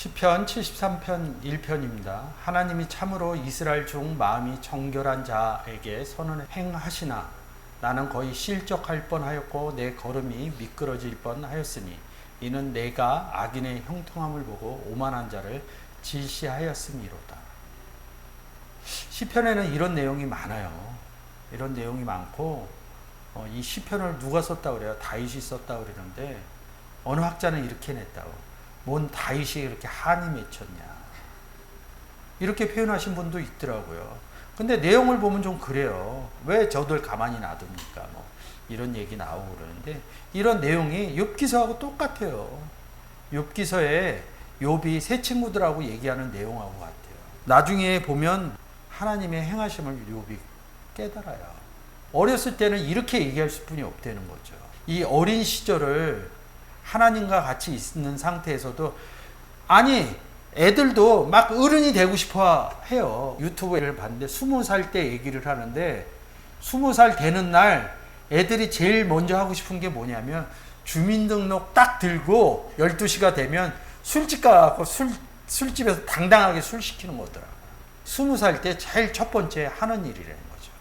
시편 73편 1편입니다. 하나님이 참으로 이스라엘 중 마음이 정결한 자에게 선언을 행하시나 나는 거의 실족할 뻔하였고 내 걸음이 미끄러질 뻔하였으니 이는 내가 악인의 형통함을 보고 오만한 자를 질시하였음이로다. 시편에는 이런 내용이 많아요. 이런 내용이 많고 어, 이 시편을 누가 썼다 그래요? 다윗이 썼다 그러는데 어느 학자는 이렇게 냈다고. 뭔 다윗이 이렇게 한이 맺혔냐. 이렇게 표현하신 분도 있더라고요. 근데 내용을 보면 좀 그래요. 왜 저들 가만히 놔둡니까? 뭐 이런 얘기 나오고 그러는데 이런 내용이 욥기서하고 똑같아요. 욥기서에 욥이 새 친구들하고 얘기하는 내용하고 같아요. 나중에 보면 하나님의 행하심을 욥이 깨달아요. 어렸을 때는 이렇게 얘기할 수뿐이 없다는 거죠. 이 어린 시절을 하나님과 같이 있는 상태에서도 아니 애들도 막 어른이 되고 싶어 해요. 유튜브를 봤는데 스무 살 때 얘기를 하는데 스무 살 되는 날 애들이 제일 먼저 하고 싶은 게 뭐냐면 주민등록 딱 들고 12시가 되면 술집 가고 술, 술집에서 당당하게 술 시키는 거더라고요. 스무 살 때 제일 첫 번째 하는 일이라는 거죠.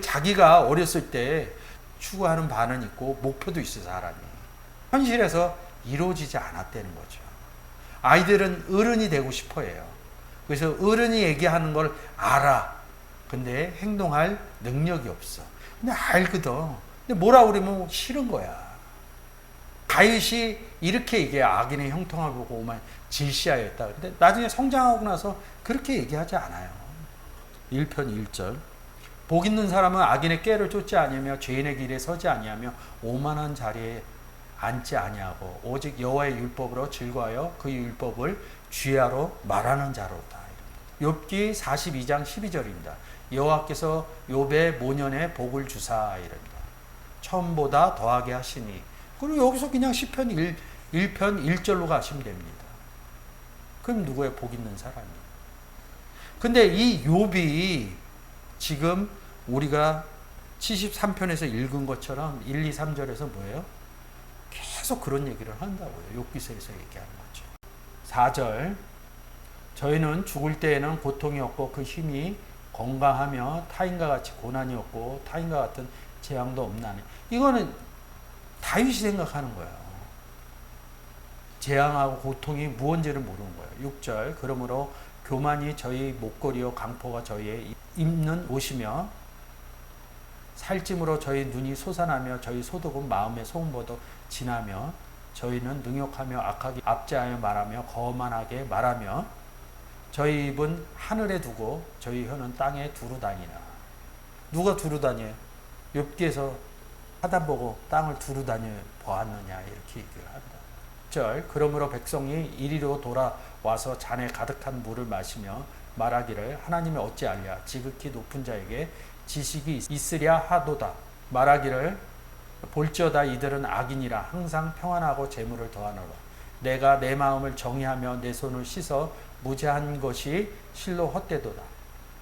자기가 어렸을 때 추구하는 바는 있고 목표도 있어 사람이. 현실에서 이루어지지 않았다는 거죠. 아이들은 어른이 되고 싶어 해요. 그래서 어른이 얘기하는 걸 알아. 근데 행동할 능력이 없어. 근데 알거든. 근데 뭐라 그러면 싫은 거야. 다윗이 이렇게 얘기해 악인의 형통을 보고 오만 질시하였다. 근데 나중에 성장하고 나서 그렇게 얘기하지 않아요. 1편 1절. 복 있는 사람은 악인의 깨를 쫓지 아니하며 죄인의 길에 서지 아니하며 오만한 자리에 앉지 아니하고 오직 여호와의 율법으로 즐거하여 그 율법을 주야로 말하는 자로다. 욥기 42장 12절입니다. 여호와께서 욥의 모년에 복을 주사 이랍니다. 처음보다 더하게 하시니 그리고 여기서 그냥 시편 1, 1편 1절로 가시면 됩니다. 그럼 누구의 복 있는 사람이? 근데 이 욥이 지금 우리가 73편에서 읽은 것처럼 1, 2, 3절에서 뭐예요? 계속 그런 얘기를 한다고요. 욥기서에서 얘기하는 거죠. 4절 저희는 죽을 때에는 고통이 없고 그 힘이 건강하며 타인과 같이 고난이 없고 타인과 같은 재앙도 없나니 이거는 다윗이 생각하는 거예요. 재앙하고 고통이 무언지를 모르는 거예요. 6절 그러므로 교만이 저희 목걸이요 강포가 저희의 입는 옷이며 살찜으로 저희 눈이 솟아나며 저희 소득은 마음의 소음보도 지나며 저희는 능욕하며 악하게 압제하여 말하며 거만하게 말하며 저희 입은 하늘에 두고 저희 혀는 땅에 두루 다니나 누가 두루 다녀? 욥기에서 하단 보고 땅을 두루 다녀 보았느냐 이렇게 얘기를 한다. 절 그러므로 백성이 이리로 돌아와서 잔에 가득한 물을 마시며 말하기를 하나님이 어찌 알랴 지극히 높은 자에게 지식이 있으랴 하도다. 말하기를 볼지어다 이들은 악인이라 항상 평안하고 재물을 더하노라. 내가 내 마음을 정의하며 내 손을 씻어 무죄한 것이 실로 헛되도다.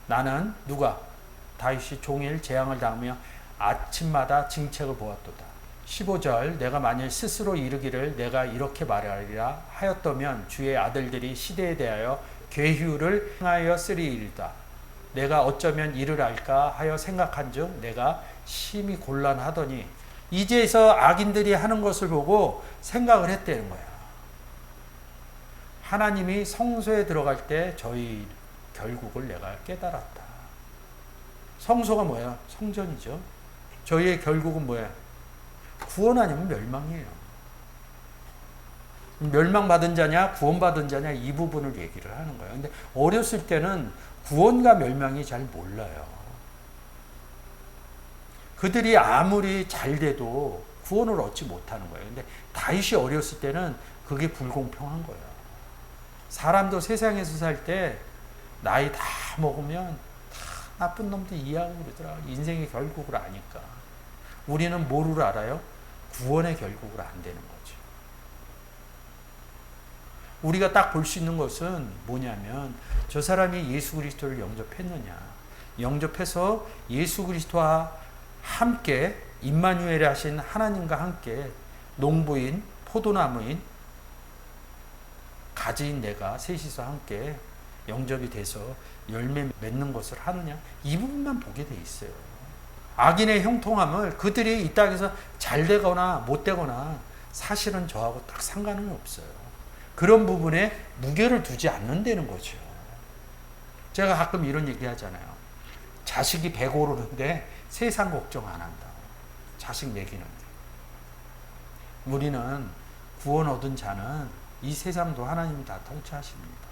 나는 누가 다윗이 종일 재앙을 당하며 아침마다 징책을 보았도다 15절 내가 만일 스스로 이르기를 내가 이렇게 말하리라 하였다면 주의 아들들이 시대에 대하여 계휴를 행하여 쓰리이다 내가 어쩌면 이를 알까 하여 생각한즉 내가 심히 곤란하더니 이제서 악인들이 하는 것을 보고 생각을 했다는 거야. 하나님이 성소에 들어갈 때 저희 결국을 내가 깨달았다. 성소가 뭐야? 성전이죠. 저희의 결국은 뭐야? 구원 아니면 멸망이에요. 멸망받은 자냐, 구원받은 자냐 이 부분을 얘기를 하는 거예요. 근데 어렸을 때는 구원과 멸망이 잘 몰라요. 그들이 아무리 잘 돼도 구원을 얻지 못하는 거예요. 근데 다윗이 어렸을 때는 그게 불공평한 거예요. 사람도 세상에서 살 때 나이 다 먹으면 다 나쁜 놈들 이해하고 그러더라. 인생의 결국을 아니까. 우리는 뭐를 알아요? 구원의 결국을 안 되는 거죠. 우리가 딱 볼 수 있는 것은 뭐냐면 저 사람이 예수 그리스도를 영접했느냐. 영접해서 예수 그리스도와 함께 임마누엘 하신 하나님과 함께 농부인 포도나무인 가지인 내가 셋이서 함께 영접이 돼서 열매 맺는 것을 하느냐 이 부분만 보게 돼 있어요. 악인의 형통함을 그들이 이 땅에서 잘 되거나 못 되거나 사실은 저하고 딱 상관은 없어요. 그런 부분에 무게를 두지 않는다는 거죠. 제가 가끔 이런 얘기 하잖아요. 자식이 배 고르는데 세상 걱정 안 한다. 자식 먹이는데. 우리는 구원 얻은 자는 이 세상도 하나님이 다 통치하십니다.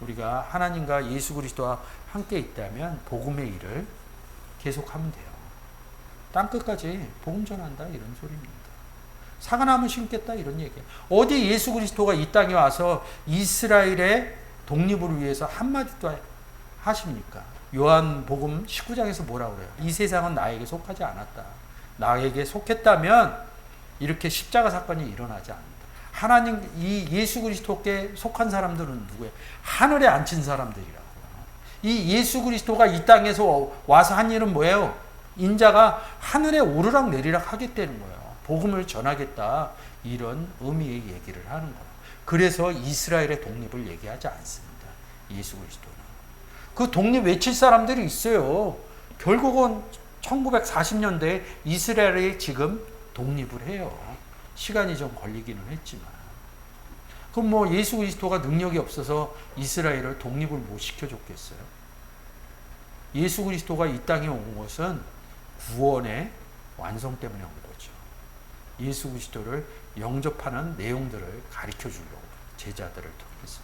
우리가 하나님과 예수 그리스도와 함께 있다면 복음의 일을 계속하면 돼요. 땅 끝까지 복음 전한다 이런 소리입니다. 사과나무 심겠다 이런 얘기예요. 어디 예수 그리스도가 이 땅에 와서 이스라엘의 독립을 위해서 한마디도 하십니까? 요한복음 19장에서 뭐라 그래요? 이 세상은 나에게 속하지 않았다. 나에게 속했다면 이렇게 십자가 사건이 일어나지 않는다. 하나님 이 예수 그리스도께 속한 사람들은 누구예요? 하늘에 앉힌 사람들이라고. 이 예수 그리스도가 이 땅에서 와서 한 일은 뭐예요? 인자가 하늘에 오르락 내리락 하겠다는 거예요. 복음을 전하겠다. 이런 의미의 얘기를 하는 거예요. 그래서 이스라엘의 독립을 얘기하지 않습니다. 예수 그리스도는. 그 독립 외칠 사람들이 있어요. 결국은 1940년대에 이스라엘이 지금 독립을 해요. 시간이 좀 걸리기는 했지만. 그럼 뭐 예수 그리스도가 능력이 없어서 이스라엘을 독립을 못 시켜줬겠어요? 예수 그리스도가 이 땅에 온 것은 구원의 완성 때문에 온 거죠. 예수 그리스도를 영접하는 내용들을 가르쳐 주려고 제자들을 통해서.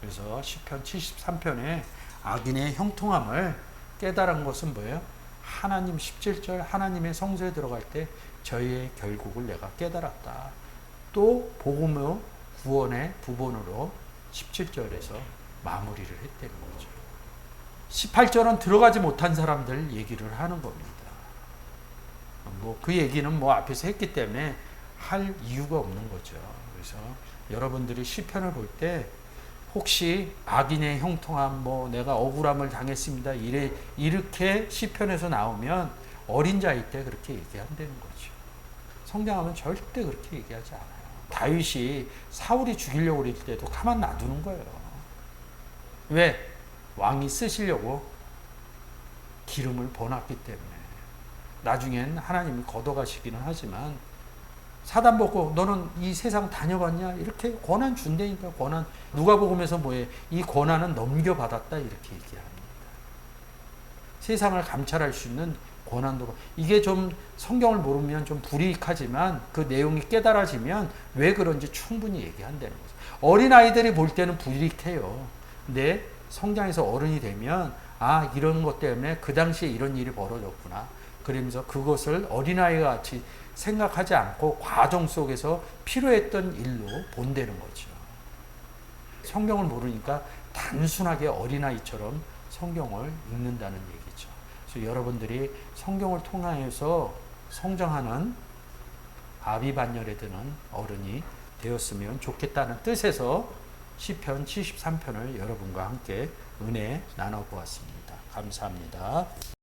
그래서 시편 73편에 악인의 형통함을 깨달은 것은 뭐예요? 하나님 17절 하나님의 성소에 들어갈 때 저희의 결국을 내가 깨달았다. 또 복음의 구원의 부본으로 17절에서 마무리를 했다는 거죠. 18절은 들어가지 못한 사람들 얘기를 하는 겁니다. 뭐 그 얘기는 뭐 앞에서 했기 때문에 할 이유가 없는 거죠. 그래서 여러분들이 시편을 볼 때 혹시 악인의 형통함 뭐 내가 억울함을 당했습니다. 이래 이렇게 시편에서 나오면 어린 자일 때 그렇게 얘기한다는 거죠. 성경하면 절대 그렇게 얘기하지 않아요. 다윗이 사울이 죽이려고 그럴 때도 가만 놔두는 거예요. 왜? 왕이 쓰시려고 기름을 버놨기 때문에. 나중엔 하나님이 걷어가시기는 하지만 사단 보고 너는 이 세상 다녀봤냐? 이렇게 권한 준다니까 권한. 누가 복음에서 뭐해? 이 권한은 넘겨받았다 이렇게 얘기합니다. 세상을 감찰할 수 있는 권한도 이게 좀 성경을 모르면 좀 불이익하지만 그 내용이 깨달아지면 왜 그런지 충분히 얘기한다는 거죠. 어린 아이들이 볼 때는 불이익해요. 근데 성장해서 어른이 되면 아 이런 것 때문에 그 당시에 이런 일이 벌어졌구나. 그러면서 그것을 어린아이가 같이 생각하지 않고 과정 속에서 필요했던 일로 본다는 거죠. 성경을 모르니까 단순하게 어린아이처럼 성경을 읽는다는 얘기죠. 그래서 여러분들이 성경을 통하여서 성장하는 아비반열에 드는 어른이 되었으면 좋겠다는 뜻에서 시편 73편을 여러분과 함께 은혜 나눠 보았습니다. 감사합니다.